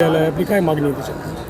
आहे आपली काय मागणी आहे त्याच्यात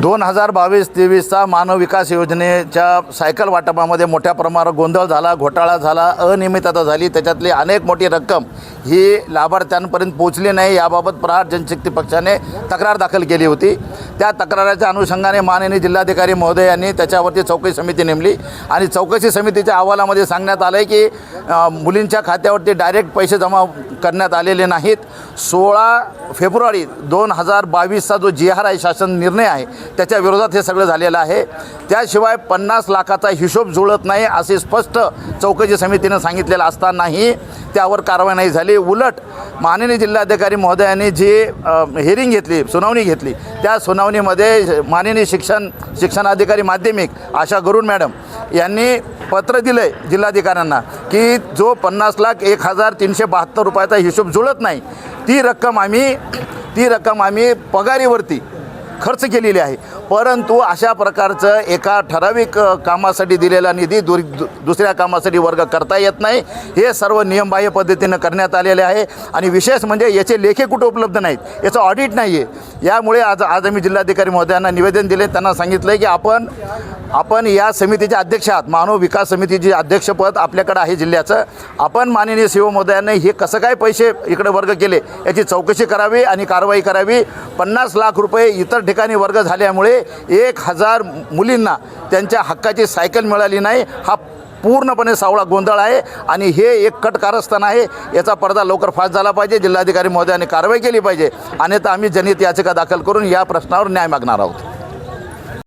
दोन हजार बावीस तेवीसचा मानव विकास योजनेच्या सायकल वाटपामध्ये मोठ्या प्रमाणात गोंधळ झाला घोटाळा झाला अनियमितता झाली. त्याच्यातली अनेक मोठी रक्कम ही लाभार्थ्यांपर्यंत पोचली नाही. याबाबत प्रहार जनशक्ती पक्षाने तक्रार दाखल केली होती. त्या तक्राराच्या अनुषंगाने माननीय जिल्हाधिकारी महोदय यांनी त्याच्यावरती चौकशी समिती नेमली आणि चौकशी समितीच्या अहवालामध्ये सांगण्यात आलं आहे की मुलींच्या खात्यावरती डायरेक्ट पैसे जमा करण्यात आलेले नाहीत. सोळा फेब्रुवारी दोन हजार बावीसचा जो जी आर आय शासन निर्णय आहे त्याच्या विरोधात हे सगळं झालेलं आहे. त्याशिवाय पन्नास लाखाचा हिशोब जुळत नाही असे स्पष्ट चौकशी समितीनं सांगितलेलं असतानाही त्यावर कारवाई नाही झाली. उलट माननीय जिल्हाधिकारी महोदयांनी जी हेरिंग घेतली सुनावणी घेतली त्या सुनावणीमध्ये माननीय शिक्षण शिक्षणाधिकारी माध्यमिक आशा गरुड मॅडम यांनी पत्र दिलं आहे जिल्हाधिकाऱ्यांना की जो पन्नास लाख एक हजार तीनशे बहात्तर रुपयाचा हिशोब जुळत नाही ती रक्कम आम्ही ती रक्कम आम्ही पगारीवरती खर्च केलेली आहे. परंतु अशा प्रकारचं एका ठराविक कामासाठी दिलेला निधी दु- दुसऱ्या कामासाठी वर्ग करता येत नाही. हे सर्व नियमबाह्य पद्धतीनं करण्यात आलेले आहे. आणि विशेष म्हणजे याचे लेखे कुठे उपलब्ध नाहीत. याचं ऑडिट नाही आहे यामुळे आज आज आम्ही जिल्हाधिकारी महोदयांना निवेदन दिले. त्यांना सांगितलं आहे की आपण आपण या समितीचे अध्यक्ष आहात. मानव विकास समितीचे अध्यक्षपद आपल्याकडं आहे जिल्ह्याचं. आपण माननीय शिव महोदयांनी हे कसं काय पैसे इकडे वर्ग केले याची चौकशी करावी आणि कारवाई करावी. पन्नास लाख रुपये इतर ठिकाणी वर्ग झाल्यामुळे एक हजार मुलींना त्यांच्या हक्काची सायकल मिळाली नाही. हा पूर्णपणे सावळा गोंधळ आहे आणि हे एक कट कारस्थान आहे. याचा पडदा लवकर फास्ट झाला पाहिजे. जिल्हाधिकारी महोदयांनी कारवाई केली पाहिजे. अन्यथा आम्ही जनहित याचिका दाखल करून या प्रश्नावर न्याय मागणार आहोत.